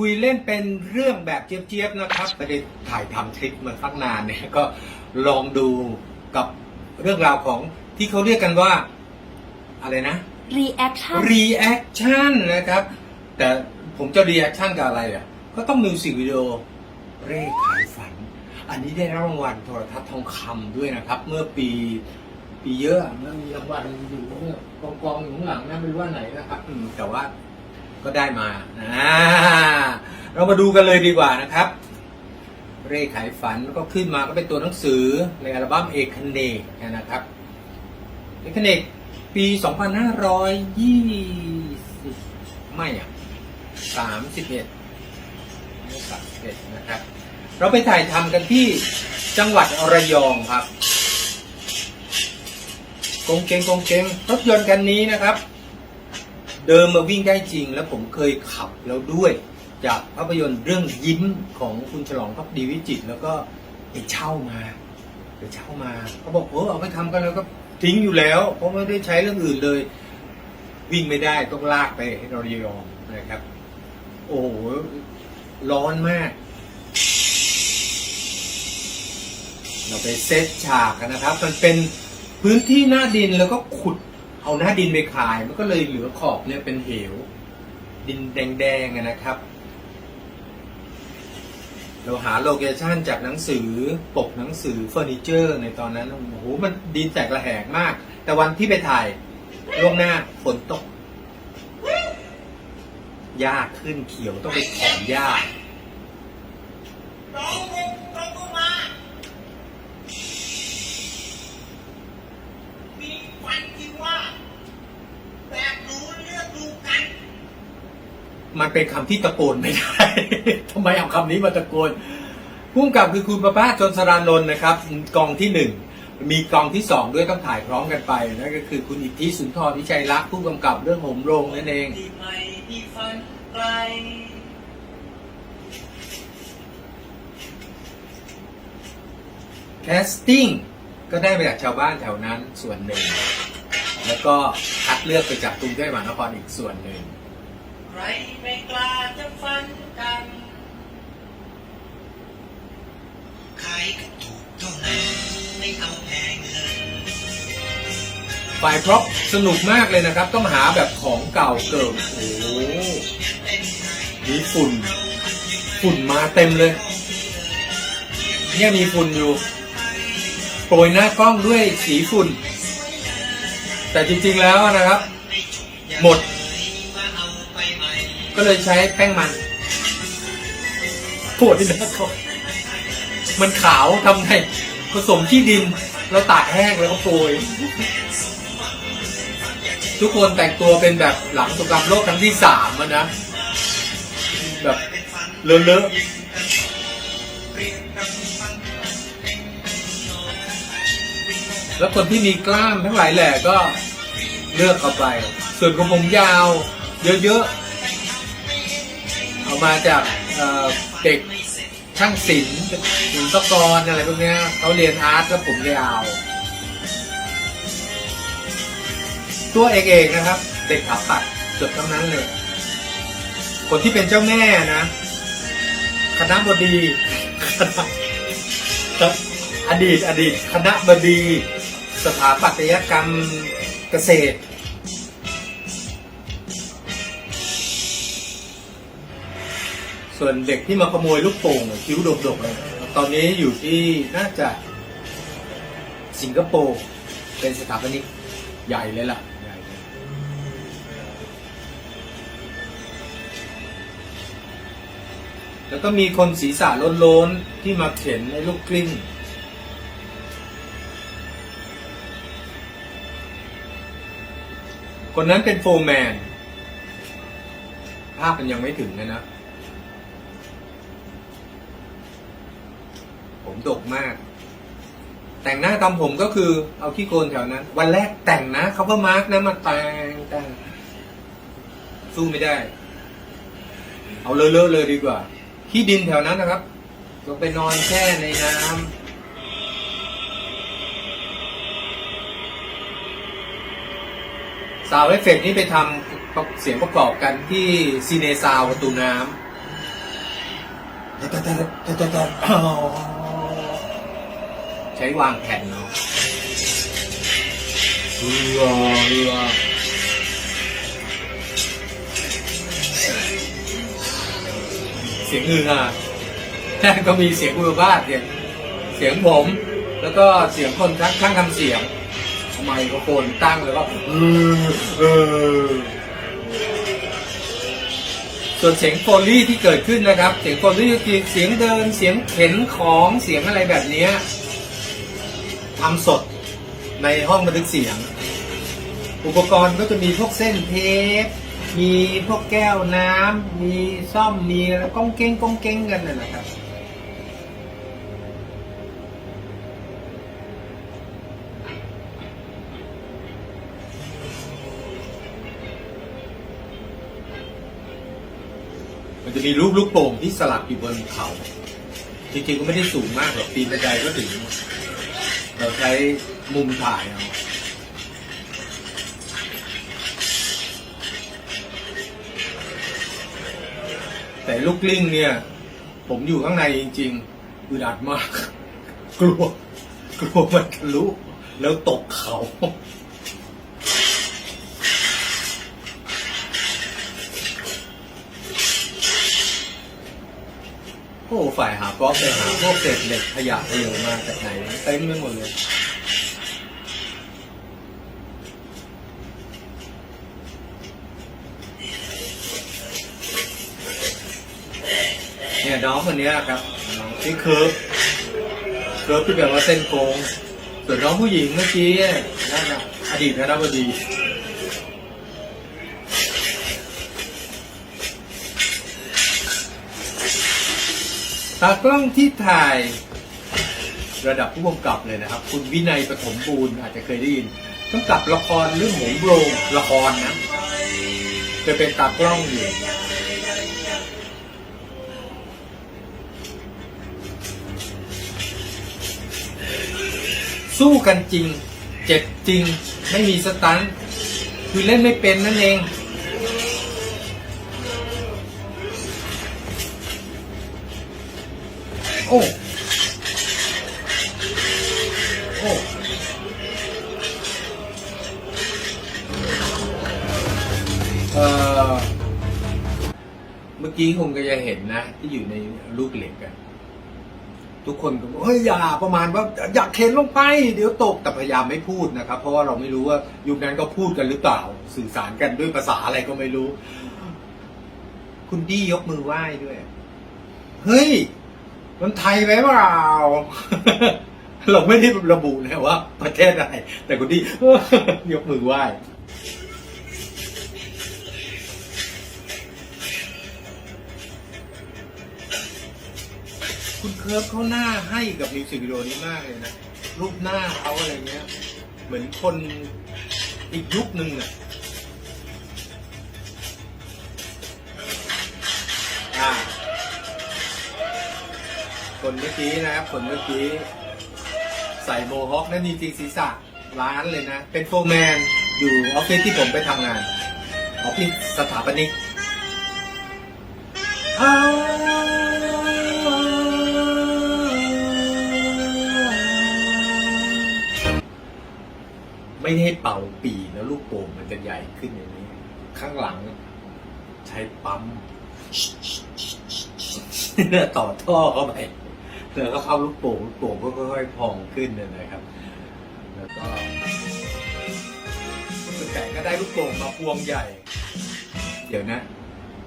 คุยเล่นเป็นเรื่องแบบเจี๊ยบๆนะครับไม่ได้ถ่ายทำคลิปมาสักนานเนี่ยก็ลองดูกับเรื่องราวของที่เขาเรียกกันว่า อะไรนะ reaction reaction นะครับ แต่ผมจะ reaction กับอะไรอะ ก็ต้องมิวสิกวิดีโอเร่ขายฝัน อันนี้ได้รับรางวัลโทรทัศน์ทองคำด้วยนะครับ เมื่อปีปีเยอะมันมีรางวัลอยู่เนี่ยกองกองๆอยู่ข้างหลังนะไม่รู้ว่าไหนนะครับอืมแต่ว่า ก็ได้มาอ่าเรามาดูกันเลยดีกว่านะครับเร่ขายฝันก็ขึ้นมาก็เป็นตัวหนังสือในอัลบั้มเอกคเนกนะครับเอกคเนกปี 2520 ไม่อะ 31ไม่31 นะครับ เราไปถ่ายทำกันที่จังหวัดระยองครับ กงเกงกงเกงรถยนต์คันนี้นะครับ เดิมมาวิ่งได้จริง แล้วผมเคยขับแล้วด้วย จากภาพยนตร์เรื่องยิ้มของคุณฉลองพักดีวิจิต แล้วก็ไปเช่ามาไปเช่ามาเขาบอกเออเอาไปทำกันแล้วก็ทิ้งอยู่แล้ว เพราะไม่ได้ใช้เรื่องอื่นเลย วิ่งไม่ได้ต้องลากไประยองนะครับ โอ้โหร้อนมาก เราไปเซตฉากกันนะครับ มันเป็นพื้นที่หน้าดินแล้วก็ขุด เอาหน้าดินไปขาย มันก็เลยเหลือขอบเนี่ยเป็นเหว ดินแดงๆนะครับ เราหาโลเคชั่นจากหนังสือปกหนังสือเฟอร์นิเจอร์ ในตอนนั้นโอ้โหมันดินแตกระแหงมาก แต่วันที่ไปถ่ายล่วงหน้าฝนตกหญ้าขึ้นเขียวต้องไปถอนหญ้า น้องคงต้องเข้ามา มีฟันที่ว่า แบบรู้เลือกดูกัน มัน เป็นคำที่ตะโกนไม่ได้ทำไมเอาคำนี้มาตะโกนพุ่มกับคือคุณประภาสจนสรานนท์นะครับ กองที่หนึ่งมีกองที่สองด้วยต้องถ่ายพร้อมกันไปนั่นก็คือคุณอิทธิสุนทรวิชัยรักผู้กำกับเรื่องหมโรงนั่นเองที่ไม่ที่ฝันไกลแคสติ้งก็ได้มาจากชาวบ้านแถวนั้นส่วนหนึ่ง แล้วก็คัดเลือกไปจากกรุงเทพมหานครอีกส่วนหนึ่ง ใครไม่กล้าจะฝันกัน ใครก็ ถูกเท่านั้นไม่เอาแพงเงินฝ่ายพร็อพสนุกมากเลยนะครับ ต้องหาแบบของเก่าเกิดโอ้โหมีฝุ่น ฝุ่นมาเต็มเลย เนี่ยมีฝุ่นอยู่ โปรยหน้ากล้องด้วยสีฝุ่น แต่จริงๆแล้วนะครับ หมด ก็เลยใช้แป้งมันโปรยหน้ากล้อง มันขาวทำไงผสมขี้ดินแล้วตากแห้งแล้วก็โปรยทุกคนแต่งตัวเป็นแบบหลังสงครามโลกครั้งที่สามนะ แบบเลอะๆแล้วคนที่มีกล้ามทั้งหลายแหล่ก็เลือกเอาไป ส่วนของผมยาว เยอะๆ เอามาจากเด็ก ช่างศิลป์ศิลปกรอะไรพวกนี้เขาเรียนอาร์ตแล้วผมยาว ตัวเอกเอกนะครับ เด็กขาปัดเกือบทั้งนั้นเลย คนที่เป็นเจ้าแม่นะคณะบดีอดีตอดีต คณะบดี สถาปัตยกรรมเกษตร ส่วนเด็กที่มาขโมยลูกโป่งคิ้วดกๆเลยตอนนี้อยู่ที่น่าจะสิงคโปร์เป็นสถาปนิกใหญ่เลยล่ะใหญ่เลยแล้วก็มีคนศีรษะโล้นๆ ที่มาเข็นไอ้ลูกกลิ้งคนนั้นเป็นโฟร์แมน ภาพมันยังไม่ถึงนะนะ ผมดกมาก แต่งหน้าทำผมก็คือ เอาขี้โกนแถวนั้น วันแรกแต่งนะเขาก็มาร์กนะมาแต่งแต่งสู้ไม่ได้ เอาเลอะๆเลยดีกว่าขี้ดินแถวนั้นนะครับก็ไปนอนแช่ในน้ำซาวเอฟเฟกนี่ไปทำเสียงประกอบกันที่ซีเนซาวประตูน้ำ ใช้วางแผ่นเนาะเรือเรือเสียงฮือฮาก็มีเสียงอุลบาทเสียงเสียงผม แล้วก็เสียงคนทั้งทั้งทำเสียงไมโครโฟนตั้งแล้วก็เออเออส่วนเสียงโฟลี่ที่เกิดขึ้นนะครับ เสียงโฟลี่คือเสียงเดินเสียงเข็นของเสียงอะไรแบบเนี้ย ทำสดในห้องบันทึกเสียง อุปกรณ์ก็จะมีพวกเส้นเทปมีพวกแก้วน้ำมีซ่อมมีอะไรก้องเก้งก้องเก้งกันนั่นแหละครับมันจะมีรูปลูกโป่งที่สลักอยู่บนเขา จริงๆก็ไม่ได้สูงมากหรอกปีนบันไดก็ถึง เราใช้มุมถ่ายเอาแต่ลูกกลิ้งเนี่ย ผมอยู่ข้างในจริงๆอึดอัดมาก กลัว กลัวมันทะลุแล้วตกเขา โอ้ฝ่ายหาบล็อกไปหาพวกเศษเหล็กขยะเยอะมากจากไหนเต็มไปหมดเลยเนี่ยน้องคนนี้ครับน้องที่เคิร์ฟเคิร์ฟที่แบบว่าเส้นโค้งส่วนน้องผู้หญิงเมื่อกี้นั่นนะอดีตคณะบดี ตากล้องที่ถ่ายระดับผู้กำกับเลยนะครับ คุณวินัยปฐมบูรณ์อาจจะเคยได้ยินกำกับละครเรื่องหงโรงละครนะเคยเป็นตากล้องอยู่สู้กันจริง เจ็บจริง ไม่มีสตัน คือเล่นไม่เป็นนั่นเอง โอ้โอ้เอ่อเมื่อกี้คงก็จะเห็นนะ ที่อยู่ในลูกเหล็กอะทุกคนก็บอกเฮ้ยอย่าประมาณว่าอยากเข็นลงไป เดี๋ยวตกแต่พยายามไม่พูดนะครับ เพราะว่าเราไม่รู้ว่ายุคนั้นก็พูดกันหรือเปล่า สื่อสารกันด้วยภาษาอะไรก็ไม่รู้ คุณดี้ยกมือไหว้ด้วย เฮ้ย มันไทยไหมเปล่า เราไม่ได้ระบุนะว่า ประเทศอะไร แต่คุณดี้ยกมือไหว้คุณเคิร์ฟเขาหน้าให้กับมิวสิกวิดีโอนี้มากเลยนะ รูปหน้าเขาอะไรเงี้ย เหมือนคนอีกยุคหนึ่งอะ คนเมื่อกี้นะครับคนเมื่อกี้ ใส่โมฮอคนั่นจริงๆศีรษะร้านเลยนะ เป็นโฟร์แมนอยู่ออฟฟิศที่ผมไปทำงานออฟฟิศสถาปนิกอ้ไม่ได้เป่าปีแล้วลูกโป่งมันจะใหญ่ขึ้นอย่างนี้ ข้างหลัง ใช้ปั๊มต่อท่อเข้าไป แล้วก็เข้าลูกโป่งลูกโป่งก็ค่อยๆพองขึ้นนะครับ แล้วก็สุดแต่ก็ได้ลูกโป่งมาพวงใหญ่ เดี๋ยวนะ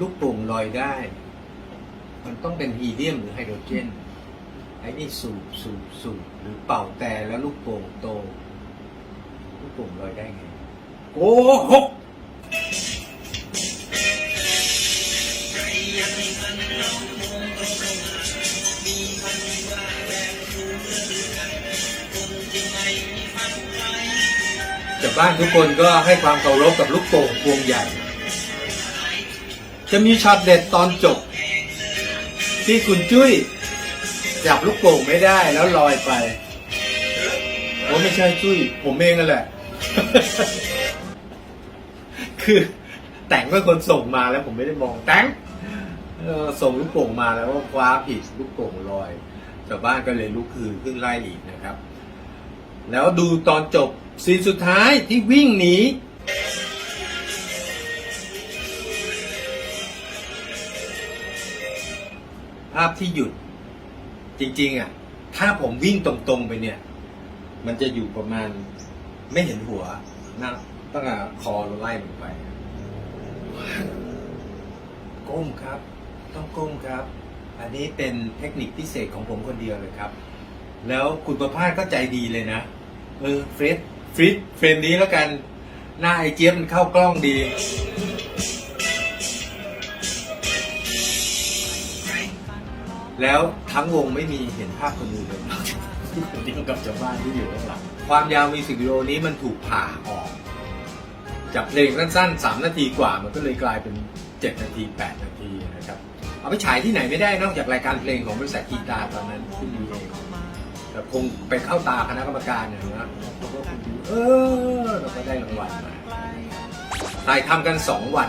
ลูกโป่งลอยได้ มันต้องเป็นฮีเลียมหรือไฮโดรเจนไอ้นี่สูบสูบสูบหรือเป่าแต่แล้วลูกโป่งโต ลูกโป่งลอยได้ไงโอ้หก จากบ้านทุกคนก็ให้ความเคารพกับลูกโป่งพวงใหญ่ จะมีช็อตเด็ดตอนจบ ที่คุณจุ้ยจับลูกโป่งไม่ได้แล้วลอยไปโอ้ไม่ใช่จุ้ยผมเองนั่นแหละ คือแต่งเป็นคนส่งมาแล้วผมไม่ได้มองแต่งส่งลูกโป่งมาแล้วก็คว้าผิดลูกโป่งลอย ชาวบ้านก็เลยลุกคือขึ้นไล่อีกนะครับ แล้วดูตอนจบซีนสุดท้ายที่วิ่งหนีภาพที่หยุด จริง ๆ อะ ถ้าผมวิ่งตรง ๆ ไปเนี่ย มันจะอยู่ประมาณไม่เห็นหัวนะตั้งแต่คอเราไล่ลงไปก้มครับ ต้องก้มครับ อันนี้เป็นเทคนิคพิเศษของผมคนเดียวเลยครับ แล้วคุณประภาสก็ใจดีเลยนะ เออเฟรดฟริดเฟรมนี้แล้วกัน หน้าไอเจี๊ยบมันเข้ากล้องดี แล้วทั้งวงไม่มีเห็นภาพคนอื่นเลยนอกจากคนเดียวกับชาวบ้านที่อยู่ข้างหลังความยาวมิวสิกวิดีโอนี้มันถูกผ่าออก จากเพลงสั้นๆ 3 นาทีกว่ามันก็เลยกลายเป็น 7 นาที 8 นาทีนะครับ เอาไปฉายที่ไหนไม่ได้นอกจากรายการเพลงของบริษัทกีตาร์ตอนนั้นที่มีเองแต่คงไปเข้าตาคณะกรรมการเนี่ยนะเขาก็คงดูเออเราก็ได้รางวัลมาถ่ายทำกัน2วัน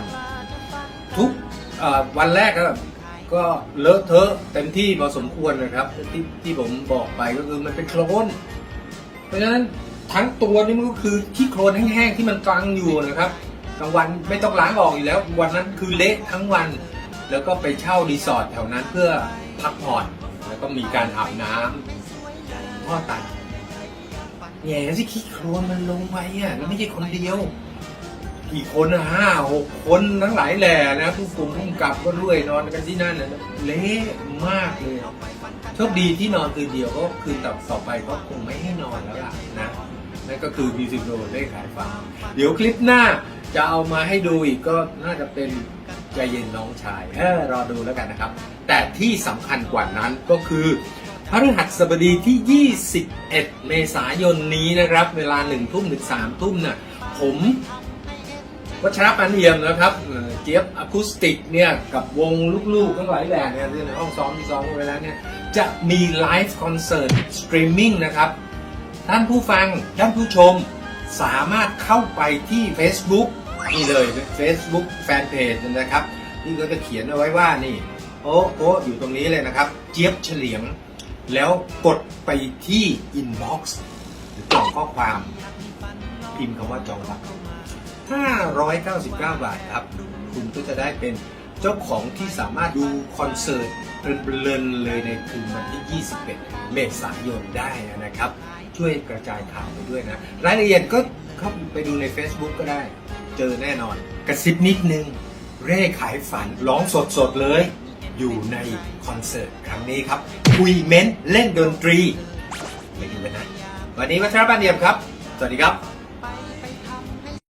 ทุกวันแรกก็ก็เลอะเทอะเต็มที่พอสมควรนะครับ ที่ที่ผมบอกไปก็คือมันเป็นโคลนเพราะฉะนั้นทั้งตัวนี่มันก็คือขี้โคลนแห้งๆที่มันกลางอยู่นะครับกลางวันไม่ต้องล้างออกอยู่แล้ว วันนั้นคือเละทั้งวัน แล้วก็ไปเช่ารีสอร์ทแถวนั้นเพื่อพักผ่อน แล้วก็มีการอาบน้ำพ่อตัดแง่สิขี้โคลนมันลงไปอะแล้วไม่ใช่คนเดียว กี่คนอะห้าหกคนทั้งหลายแหล่นะผู้กลุ่มผู้กำกับก็ด้วยนอนกันที่นั่นนะเละมากเลยโชคดีที่นอนคืนเดียวก็คืนต่อต่อไปก็คงไม่ให้นอนแล้วล่ะนะนั่นก็คือมิวสิกโดได้ขายฟัง เดี๋ยวคลิปหน้าจะเอามาให้ดูอีกก็น่าจะเป็น ใจเย็นน้องชายเออรอดูแล้วกันนะครับ แต่ที่สำคัญกว่านั้นก็คือพฤหัสบดีที่ 21 เมษายนนี้นะครับ เวลา1ทุ่มถึง3ทุ่มน่ะผมวัชรปันเอี่ยมนะครับเจี๊ยบอะคูสติกเนี่ยกับวงลูกๆทั้งหลายแหล่เนี่ยที่ในห้องซ้อมที่ซ้อมไปแล้วเนี่ยจะมีไลฟ์คอนเสิร์ตสตรีมมิ่งนะครับ ท่านผู้ฟังท่านผู้ชมสามารถเข้าไปที่ Facebook นี่เลย Facebook Fanpage นะครับที่ก็จะเขียนเอาไว้ว่านี่โอ้โอ้อยู่ตรงนี้เลยนะครับ เจี๊ยบเฉลียง แล้วกดไปที่ Inbox หรือกล่องข้อความ พิมพ์คำว่าจองบัตร599 บาทครับ คุณก็จะได้เป็นเจ้าของที่สามารถดูคอนเสิร์ตเพลินๆเลยในคืนวันที่ 21 เมษายนได้นะครับ ช่วยกระจายข่าวไปด้วยนะ รายละเอียดก็เข้าไปดูใน Facebook ก็ได้ เจอแน่นอน กระซิบนิดนึง เร่ขายฝันร้องสดๆเลย อยู่ในคอนเสิร์ตครั้งนี้ครับคุยเม้นเล่นดนตรีไปดูกันนะวันนี้วัชรบ้านเดียมครับ สวัสดีครับ